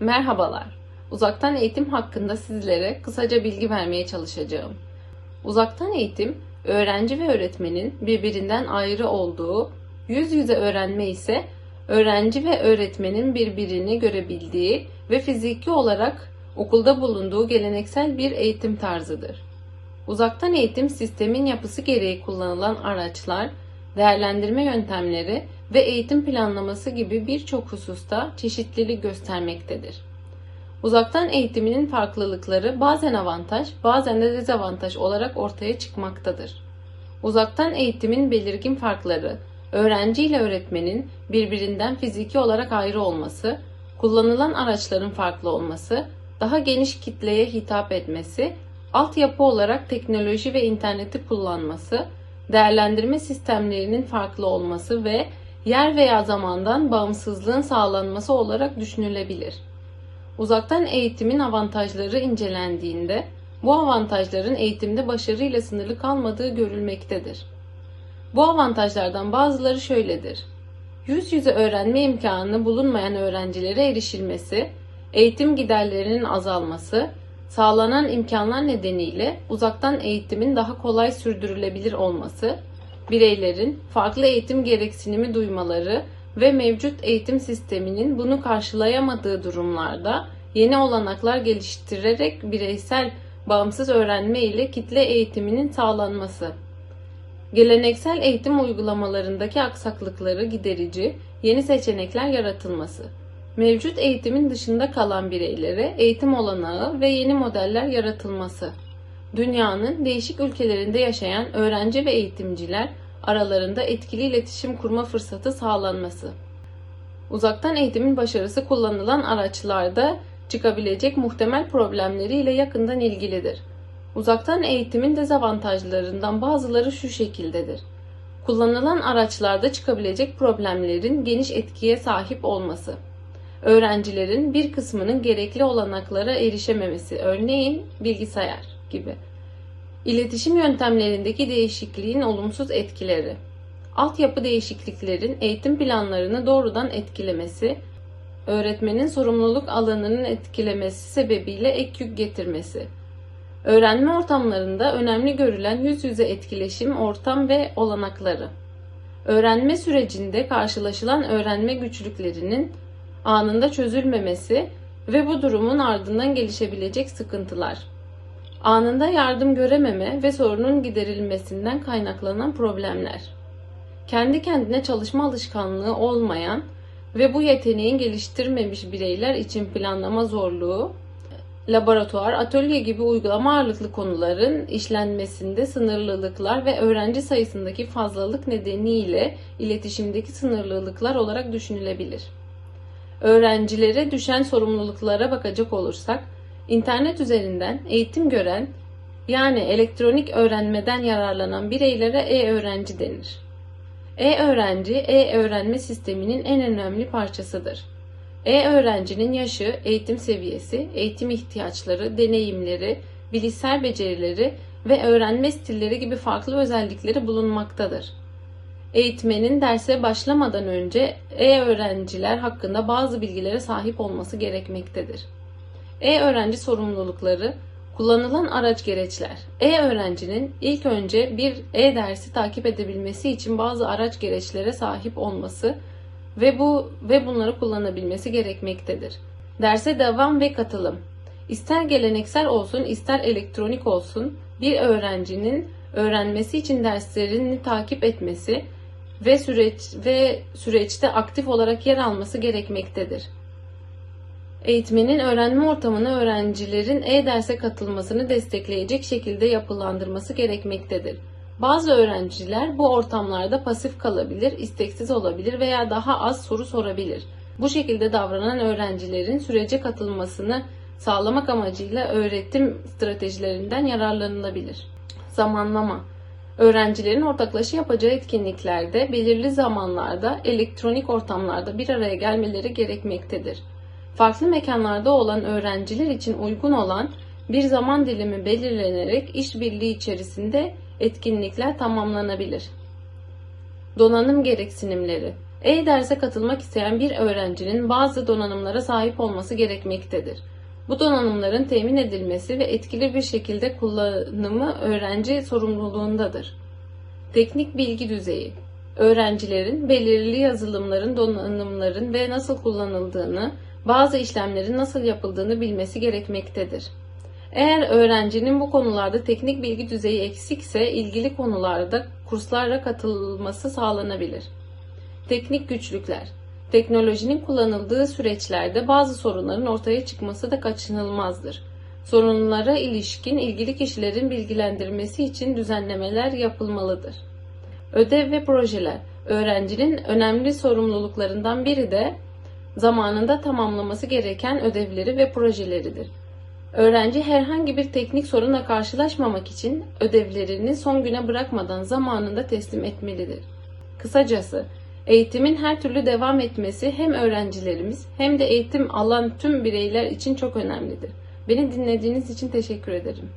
Merhabalar. Uzaktan eğitim hakkında sizlere kısaca bilgi vermeye çalışacağım. Uzaktan eğitim, öğrenci ve öğretmenin birbirinden ayrı olduğu, yüz yüze öğrenme ise öğrenci ve öğretmenin birbirini görebildiği ve fiziki olarak okulda bulunduğu geleneksel bir eğitim tarzıdır. Uzaktan eğitim sistemin yapısı gereği kullanılan araçlar, değerlendirme yöntemleri ve eğitim planlaması gibi birçok hususta çeşitlilik göstermektedir. Uzaktan eğitiminin farklılıkları bazen avantaj, bazen de dezavantaj olarak ortaya çıkmaktadır. Uzaktan eğitimin belirgin farkları, öğrenci ile öğretmenin birbirinden fiziki olarak ayrı olması, kullanılan araçların farklı olması, daha geniş kitleye hitap etmesi, altyapı olarak teknoloji ve interneti kullanması, değerlendirme sistemlerinin farklı olması ve yer veya zamandan bağımsızlığın sağlanması olarak düşünülebilir. Uzaktan eğitimin avantajları incelendiğinde bu avantajların eğitimde başarıyla sınırlı kalmadığı görülmektedir. Bu avantajlardan bazıları şöyledir. Yüz yüze öğrenme imkanı bulunmayan öğrencilere erişilmesi, eğitim giderlerinin azalması, sağlanan imkanlar nedeniyle uzaktan eğitimin daha kolay sürdürülebilir olması, bireylerin farklı eğitim gereksinimi duymaları ve mevcut eğitim sisteminin bunu karşılayamadığı durumlarda yeni olanaklar geliştirerek bireysel bağımsız öğrenme ile kitle eğitiminin sağlanması. Geleneksel eğitim uygulamalarındaki aksaklıkları giderici yeni seçenekler yaratılması. Mevcut eğitimin dışında kalan bireylere eğitim olanağı ve yeni modeller yaratılması. Dünyanın değişik ülkelerinde yaşayan öğrenci ve eğitimciler aralarında etkili iletişim kurma fırsatı sağlanması. Uzaktan eğitimin başarısı kullanılan araçlarda çıkabilecek muhtemel problemleriyle yakından ilgilidir. Uzaktan eğitimin dezavantajlarından bazıları şu şekildedir. Kullanılan araçlarda çıkabilecek problemlerin geniş etkiye sahip olması. Öğrencilerin bir kısmının gerekli olanaklara erişememesi, örneğin bilgisayar gibi. İletişim yöntemlerindeki değişikliğin olumsuz etkileri. Altyapı değişikliklerin eğitim planlarını doğrudan etkilemesi, öğretmenin sorumluluk alanının etkilemesi sebebiyle ek yük getirmesi. Öğrenme ortamlarında önemli görülen yüz yüze etkileşim, ortam ve olanakları. Öğrenme sürecinde karşılaşılan öğrenme güçlüklerinin anında çözülmemesi ve bu durumun ardından gelişebilecek sıkıntılar. Anında yardım görememe ve sorunun giderilmesinden kaynaklanan problemler. Kendi kendine çalışma alışkanlığı olmayan ve bu yeteneğin geliştirmemiş bireyler için planlama zorluğu, laboratuvar, atölye gibi uygulama ağırlıklı konuların işlenmesinde sınırlılıklar ve öğrenci sayısındaki fazlalık nedeniyle iletişimdeki sınırlılıklar olarak düşünülebilir. Öğrencilere düşen sorumluluklara bakacak olursak, internet üzerinden eğitim gören yani elektronik öğrenmeden yararlanan bireylere e-öğrenci denir. E-öğrenci, e-öğrenme sisteminin en önemli parçasıdır. E-öğrencinin yaşı, eğitim seviyesi, eğitim ihtiyaçları, deneyimleri, bilişsel becerileri ve öğrenme stilleri gibi farklı özellikleri bulunmaktadır. Eğitmenin derse başlamadan önce e-öğrenciler hakkında bazı bilgilere sahip olması gerekmektedir. E-öğrenci sorumlulukları, kullanılan araç gereçler. E-öğrencinin ilk önce bir e-dersi takip edebilmesi için bazı araç gereçlere sahip olması ve bu ve bunları kullanabilmesi gerekmektedir. Derse devam ve katılım. İster geleneksel olsun, ister elektronik olsun, bir öğrencinin öğrenmesi için derslerini takip etmesi ve süreç ve süreçte aktif olarak yer alması gerekmektedir. Eğitmenin öğrenme ortamını öğrencilerin e-derse katılmasını destekleyecek şekilde yapılandırması gerekmektedir. Bazı öğrenciler bu ortamlarda pasif kalabilir, isteksiz olabilir veya daha az soru sorabilir. Bu şekilde davranan öğrencilerin sürece katılmasını sağlamak amacıyla öğretim stratejilerinden yararlanılabilir. Zamanlama Öğrencilerin ortaklaşa yapacağı etkinliklerde belirli zamanlarda elektronik ortamlarda bir araya gelmeleri gerekmektedir. Farklı mekanlarda olan öğrenciler için uygun olan bir zaman dilimi belirlenerek işbirliği içerisinde etkinlikler tamamlanabilir. Donanım gereksinimleri E-derse katılmak isteyen bir öğrencinin bazı donanımlara sahip olması gerekmektedir. Bu donanımların temin edilmesi ve etkili bir şekilde kullanımı öğrenci sorumluluğundadır. Teknik bilgi düzeyi Öğrencilerin belirli yazılımların, donanımların ve nasıl kullanıldığını, bazı işlemlerin nasıl yapıldığını bilmesi gerekmektedir. Eğer öğrencinin bu konularda teknik bilgi düzeyi eksikse ilgili konularda kurslara katılması sağlanabilir. Teknik güçlükler Teknolojinin kullanıldığı süreçlerde bazı sorunların ortaya çıkması da kaçınılmazdır. Sorunlara ilişkin ilgili kişilerin bilgilendirmesi için düzenlemeler yapılmalıdır. Ödev ve projeler öğrencinin önemli sorumluluklarından biri de zamanında tamamlaması gereken ödevleri ve projeleridir. Öğrenci herhangi bir teknik sorunla karşılaşmamak için ödevlerini son güne bırakmadan zamanında teslim etmelidir. Kısacası eğitimin her türlü devam etmesi hem öğrencilerimiz hem de eğitim alan tüm bireyler için çok önemlidir. Beni dinlediğiniz için teşekkür ederim.